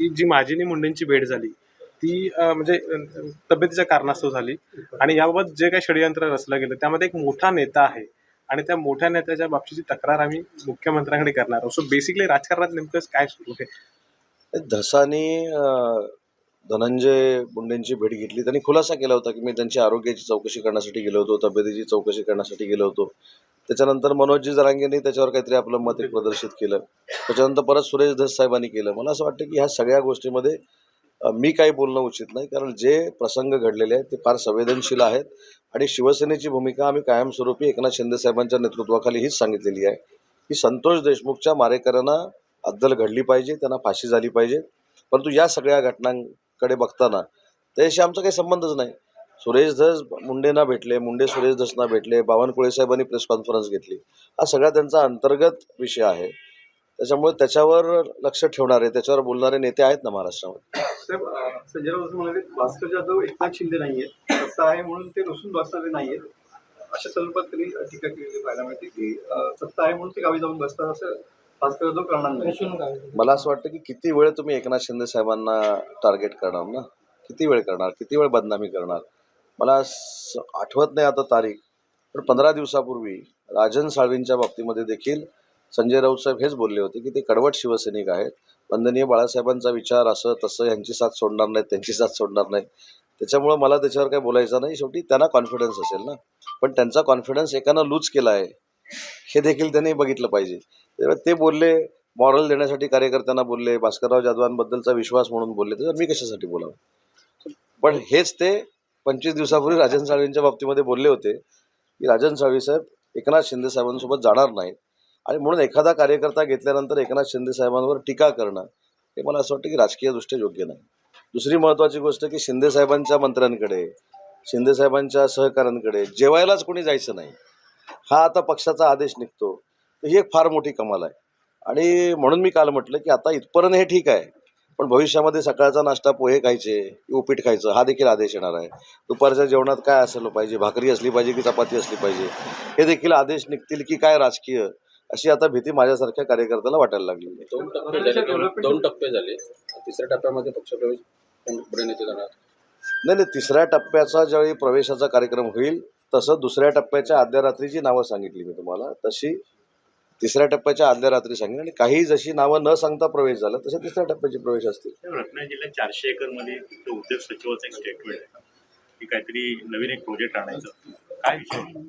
की जी माझी आणि मुंडेंची भेट झाली ती म्हणजे तब्येतीच्या कारणास्तव झाली. आणि याबाबत जे काही षडयंत्र रचलं गेलं त्यामध्ये एक मोठा नेता आहे. आणि त्या मोठ्या नेत्याच्या बाबतीची तक्रार आम्ही मुख्यमंत्र्यांकडे करणार आहोत. सो बेसिकली राजकारणात नेमकं काय सुरू आहे? धसाने धनंजय मुंडेंची भेट घेतली. त्यांनी खुलासा केला होता की मी त्यांची आरोग्याची चौकशी करण्यासाठी गेलो होतो तब्येतीची चौकशी करण्यासाठी गेलो होतो. त्याच्यानंतर मनोजजी जरांगेंनी त्याच्यावर काहीतरी आपलं मत प्रदर्शित केलं. त्याच्यानंतर परत सुरेश धस साहेबांनी केलं. मला असं वाटतं की ह्या सगळ्या गोष्टीमध्ये मी काही बोलणं उचित नाही. कारण जे प्रसंग घडलेले आहेत ते फार संवेदनशील आहेत. आणि शिवसेनेची भूमिका आम्ही कायमस्वरूपी एकनाथ शिंदे साहेबांच्या नेतृत्वाखाली हीच सांगितलेली आहे की संतोष देशमुखच्या मारेकऱ्यांना अद्दल घडली पाहिजे त्यांना फाशी झाली पाहिजे. परंतु या सगळ्या घटनांकडे बघताना त्याशी आमचा काही संबंधच नाही. सुरेश धस मुंडेंना भेटले मुंडे सुरेश धसना भेटले बावनकुळे साहेबांनी प्रेस कॉन्फरन्स घेतली. हा सगळा त्यांचा अंतर्गत विषय आहे. त्याच्यामुळे त्याच्यावर लक्ष ठेवणारे त्याच्यावर बोलणारे नेते आहेत ना महाराष्ट्रामध्ये. साहेब संजय राऊत म्हणाले भास्कर जाधव एकनाथ शिंदे नाहीये सत्ता आहे म्हणून ते रुसून बसणारे नाहीयेत. अशा स्वरूपात त्यांनी टीका केलेली पाहायला मिळते की सत्ता आहे म्हणून ते गावी जाऊन बसतात असं भास्कर जाधव करणार नाही. मला असं वाटतं की किती वेळ तुम्ही एकनाथ शिंदे साहेबांना टार्गेट करणार ना? किती वेळ करणार? किती वेळ बदनामी करणार? मला आठवत नाही आता तारीख पण पंधरा दिवसापूर्वी राजन साळवींच्या बाबतीमध्ये देखील संजय राऊत साहेब हेच बोलले होते की ते कडवट शिवसैनिक आहेत. वंदनीय बाळासाहेबांचा विचार असं तसं यांची साथ सोडणार नाही त्यांची साथ सोडणार नाही त्याच्यामुळं मला त्याच्यावर काही बोलायचं नाही. शेवटी त्यांना कॉन्फिडन्स असेल ना. पण त्यांचा कॉन्फिडन्स एकानं लूज केला आहे हे देखील त्यांनी बघितलं पाहिजे. त्यामुळे ते बोलले मॉरल देण्यासाठी कार्यकर्त्यांना बोलले भास्करराव जाधवांबद्दलचा विश्वास म्हणून बोलले. तर मी कशासाठी बोलावं? पण हेच ते पंचवीस दिवसापूर्वी राजन साळवींच्या बाबतीमध्ये बोलले होते की राजन साळवी साहेब एकनाथ शिंदे साहेबांसोबत जाणार नाहीत. आणि म्हणून एखादा कार्यकर्ता घेतल्यानंतर एकनाथ शिंदे साहेबांवर टीका करणं हे मला असं वाटतं की राजकीयदृष्ट्या योग्य नाही. दुसरी महत्त्वाची गोष्ट की शिंदे साहेबांच्या मंत्र्यांकडे शिंदे साहेबांच्या सहकाऱ्यांकडे जेवायलाच कोणी जायचं नाही. हा आता पक्षाचा आदेश निघतो. ही एक फार मोठी कमाल आहे. आणि म्हणून मी काल म्हटलं की आता इथपर्यंत हे ठीक आहे. पण भविष्यामध्ये सकाळचा नाश्ता पोहे खायचे उपीट खायचं हा देखील आदेश येणार आहे. दुपारच्या जेवणात काय असलं पाहिजे? भाकरी असली पाहिजे की चपाती असली पाहिजे? हे देखील आदेश निघतील की काय राजकीय? अशी आता भीती माझ्यासारख्या कार्यकर्त्याला वाटायला लागली. दोन टप्पे झाले दोन टप्पे झाले. तिसऱ्या टप्प्यामध्ये पक्षप्रवेश कोण पुढे नेते जाणार नाही नाही तिसऱ्या टप्प्याचा ज्यावेळी प्रवेशाचा कार्यक्रम होईल तसं दुसऱ्या टप्प्याच्या आदल्या रात्रीची नावं सांगितली मी तुम्हाला. तशी तिसऱ्या टप्प्याच्या आदल्या रात्री सांगितली आणि काही जशी नावं न सांगता प्रवेश झाला तसे तिसऱ्या टप्प्याचे प्रवेश असतील. रत्नागिरी जिल्ह्यात चारशे एकरमध्ये तिथं उद्योग सचिवाचं एक स्टेटमेंट आहे. की काहीतरी नवीन एक प्रोजेक्ट आणायचं. काय विषय?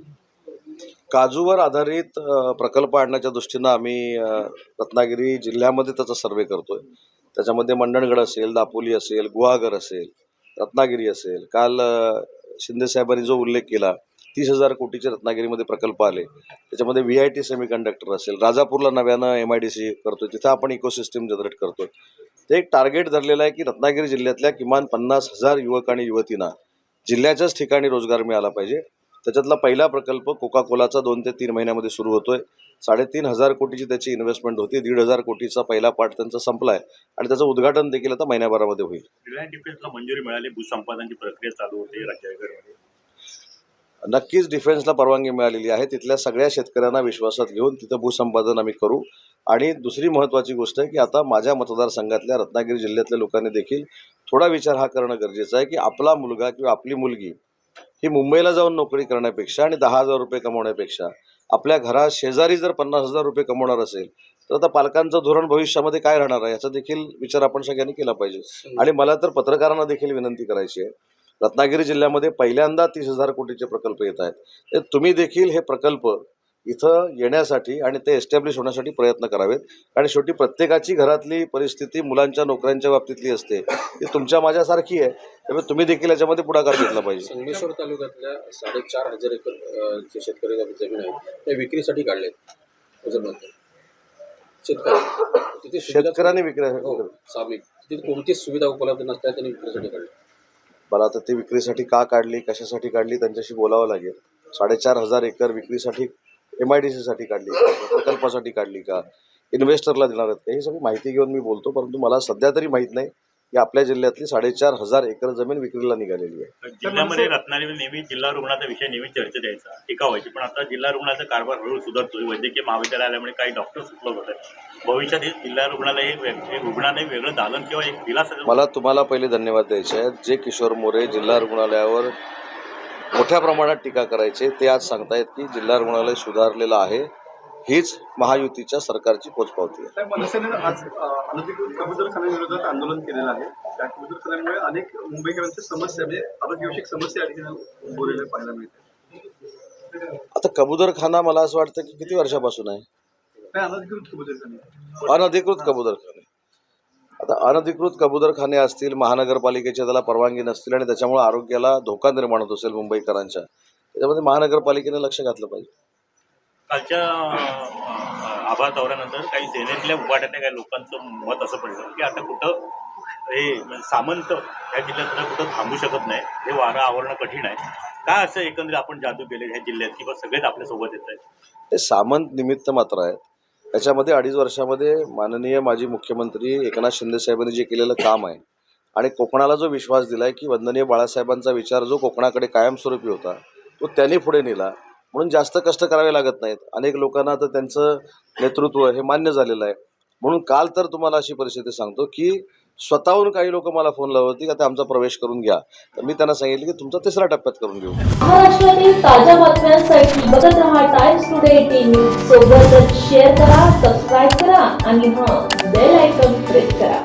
काजूवर आधारित प्रकल्प आणण्याच्या दृष्टीनं आम्ही रत्नागिरी जिल्ह्यामध्ये त्याचा सर्वे करतोय. त्याच्यामध्ये मंडणगड असेल दापोली असेल गुहागर असेल रत्नागिरी असेल. काल शिंदेसाहेबांनी शिंदे साहेबांनी जो उल्लेख केला तीस हजार कोटीचे रत्नागिरीमध्ये प्रकल्प आले. त्याच्यामध्ये व्ही आय टी सेमीकंडक्टर असेल राजापूरला नव्यानं एम आय डी सी करतोय. तिथं आपण इकोसिस्टीम जनरेट करतोय. ते एक टार्गेट धरलेलं आहे की रत्नागिरी जिल्ह्यातल्या किमान पन्नास हजार युवक आणि युवतींना जिल्ह्याच्याच ठिकाणी रोजगार मिळाला पाहिजे. त्याच्यातला पहिला प्रकल्प कोका कोलाचा दोन ते तीन महिन्यामध्ये सुरू होतोय. साडेतीन हजार कोटीची त्याची इन्व्हेस्टमेंट होती. दीड हजार कोटीचा पहिला पार्ट त्यांचा संपलाय. आणि त्याचं उद्घाटन देखील आता महिन्याभरामध्ये होईल. रिलायन्स डिफेन्सला मंजुरी मिळाली. भूसंपादनाची प्रक्रिया चालू होते राज्यागरमध्ये नक्कीच डिफेन्सला परवानगी मिळालेली आहे. तिथल्या सगळ्या शेतकऱ्यांना विश्वासात घेऊन तिथं भूसंपादन आम्ही करू. आणि दुसरी महत्त्वाची गोष्ट आहे की आता माझ्या मतदारसंघातल्या रत्नागिरी जिल्ह्यातल्या लोकांनी देखील थोडा विचार हा करणं गरजेचं आहे की आपला मुलगा किंवा आपली मुलगी ही मुंबईला जाऊन नोकरी करण्यापेक्षा आणि दहा हजार रुपये कमवण्यापेक्षा आपल्या घरात शेजारी जर पन्नास हजार रुपये कमवणार असेल तर आता पालकांचं धोरण भविष्यामध्ये काय राहणार आहे? याचा देखील विचार आपण सगळ्यांनी केला पाहिजे. आणि मला तर पत्रकारांना देखील विनंती करायची आहे रत्नागिरी जिल्ह्यामध्ये पहिल्यांदा तीस हजार कोटीचे प्रकल्प येत आहेत. तर तुम्ही देखील हे प्रकल्प इथं येण्यासाठी आणि ते एस्टॅब्लिश होण्यासाठी प्रयत्न करावेत. आणि शेवटी प्रत्येकाची घरातली परिस्थिती मुलांच्या नोकऱ्यांच्या बाबतीतली असते. ती तुमच्या माझ्यासारखी आहे. त्यामुळे तुम्ही देखील याच्यामध्ये पुढाकार घेतला पाहिजे. संगमेश्वर तालुक्यातल्या साडेचार हजार एकर जे शेतकरी जमीन आहेत त्या विक्रीसाठी काढलेत. शेतकरी. तिथे शेतकऱ्यांनी विक्री हो तिथे कोणतीच सुविधा उपलब्ध नसल्या त्यांनी विक्रीसाठी काढले. मला आता ती विक्रीसाठी का काढली कशासाठी काढली त्यांच्याशी बोलावं लागेल. साडेचार हजार एकर विक्रीसाठी एम आय डी सीसाठी काढली का? प्रकल्पासाठी काढली का? इन्व्हेस्टरला देणार आहेत का? ही सगळी माहिती घेऊन मी बोलतो परंतु मला सध्या तरी माहीत नाही. ही आपल्या जिल्ह्यातली साडेचार हजार एकर जमीन विक्रीला निघालेली आहे. जिल्ह्यामध्ये रत्नागिरी नेहमी जिल्हा रुग्णाचा विषय नेहमी चर्चेत यायचा टीका व्हायची. पण आता जिल्हा रुग्णाचा कारभार हळूहळू सुधारतोय. वैद्यकीय महाविद्यालय आल्यामुळे काही डॉक्टर उपलब्ध होत आहेत भविष्यात हे जिल्हा रुग्णालय रुग्णालय वेगळं दालन किंवा एक दिलासा मला तुम्हाला पहिले धन्यवाद द्यायचे आहेत. जे किशोर मोरे जिल्हा रुग्णालयावर मोठ्या प्रमाणात टीका करायचे ते आज सांगतायत की जिल्हा रुग्णालय सुधारलेलं आहे. हीच महायुतीच्या सरकारची पोचपावती आहे. साहेब मनसेने आज अ, अनधिकृत कबूतरखान्याविरोधात आंदोलन केलेलं आहे. त्या कबूतरखान्यामुळे अनेक मुंबईकरांच्या समस्या म्हणजे आरोग्यविषयक समस्या या ठिकाणी बोललेल्या पाहायला मिळतात आता कबुतरखाना मला असं वाटतं की किती वर्षापासून आहे? अनधिकृत कबूतरखाने अनधिकृत कबुतरखाने आता अनधिकृत कबुतरखाने असतील महानगरपालिकेच्या त्याला परवानगी नसतील आणि त्याच्यामुळे आरोग्याला धोका निर्माण होत असेल मुंबईकरांच्या त्याच्यामध्ये महानगरपालिकेने लक्ष घातलं पाहिजे. कालच्या अं, आभार दौऱ्यानंतर काही सेनेतल्या उभाट्यातल्या काही लोकांचं मत असं पडलं की आता कुठं हे सामंत या जिल्ह्यात आता कुठं थांबू शकत नाही हे वारं आवरणं कठीण आहे. काय असं एकंदरीत आपण जादू केले ह्या जिल्ह्यात किंवा सगळेच आपल्यासोबत येत आहेत? ते सामंत निमित्त मात्र आहेत. त्याच्यामध्ये अडीच वर्षामध्ये माननीय माजी मुख्यमंत्री एकनाथ शिंदे साहेबांनी जे केलेलं काम आहे आणि कोकणाला जो विश्वास दिला आहे की वंदनीय बाळासाहेबांचा विचार जो कोकणाकडे कायमस्वरूपी होता तो त्यांनी पुढे नेला. म्हणून जास्त कष्ट करावे लागत नाहीत. अनेक लोकांना तर त्यांचं नेतृत्व हे मान्य झालेलं आहे. म्हणून काल तर तुम्हाला अशी परिस्थिती सांगतो की स्वतःहून काही लोक मला फोन लावत होती आता आमचा प्रवेश करून घ्या. तर मी त्यांना सांगितलं की तुमचा तिसऱ्या टप्प्यात करून घेऊ. महाराष्ट्रातील ताज्या बातम्यांसाठी बघत रहा टाइम्स टुडे टीव्ही सोबतच शेअर करा सबस्क्राईब करा आणि हां बेल आयकॉन प्रेस करा.